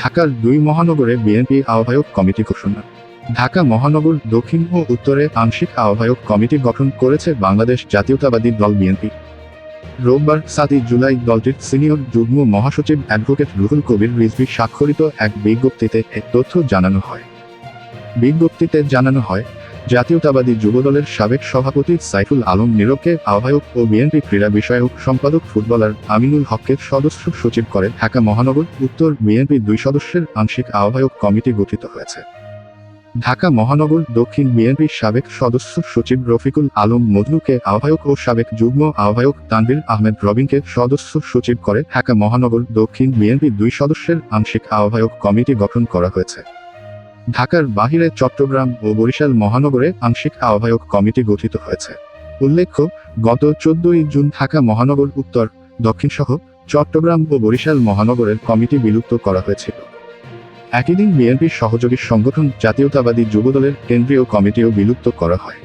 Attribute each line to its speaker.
Speaker 1: ঢাকার দুই মহানগরে বিএনপি আহ্বায়ক কমিটি ঘোষণা। ঢাকা মহানগর দক্ষিণ ও উত্তরে আংশিক আহ্বায়ক কমিটি গঠন করেছে বাংলাদেশ জাতীয়তাবাদী দল বিএনপি। রোববার সাতই জুলাই দলটির সিনিয়র যুগ্ম মহাসচিব অ্যাডভোকেট রুহুল কবির রিজভি স্বাক্ষরিত এক বিজ্ঞপ্তিতে এ তথ্য জানানো হয়। বিজ্ঞপ্তিতে জানানো হয় জাতীয়তাবাদী যুবদলের সাবেক সভাপতি সাইফুল আলম নীরবকে আহ্বায়ক ও বিএনপি ক্রীড়া বিষয়ক সম্পাদক ফুটবলার আমিনুল হককে সদস্য সচিব করে ঢাকা মহানগর উত্তর বিএনপি দুই সদস্যের আংশিক আহ্বায়ক কমিটি গঠিত হয়েছে। ঢাকা মহানগর দক্ষিণ বিএনপির সাবেক সদস্য সচিব রফিকুল আলম মজনুকে আহ্বায়ক ও সাবেক যুগ্ম আহ্বায়ক তানভীর আহমেদ রবিনকে সদস্য সচিব করে ঢাকা মহানগর দক্ষিণ বিএনপি দুই সদস্যের আংশিক আহ্বায়ক কমিটি গঠন করা হয়েছে। ঢাকার বাহিরে চট্টগ্রাম ও বরিশাল মহানগরে আংশিক আহ্বায়ক কমিটি গঠিত হয়েছে। উল্লেখ্য, গত চোদ্দই জুন ঢাকা মহানগর উত্তর দক্ষিণ সহ চট্টগ্রাম ও বরিশাল মহানগরের কমিটি বিলুপ্ত করা হয়েছিল। একই দিন বিএনপির সহযোগী সংগঠন জাতীয়তাবাদী যুবদলের কেন্দ্রীয় কমিটিও বিলুপ্ত করা হয়।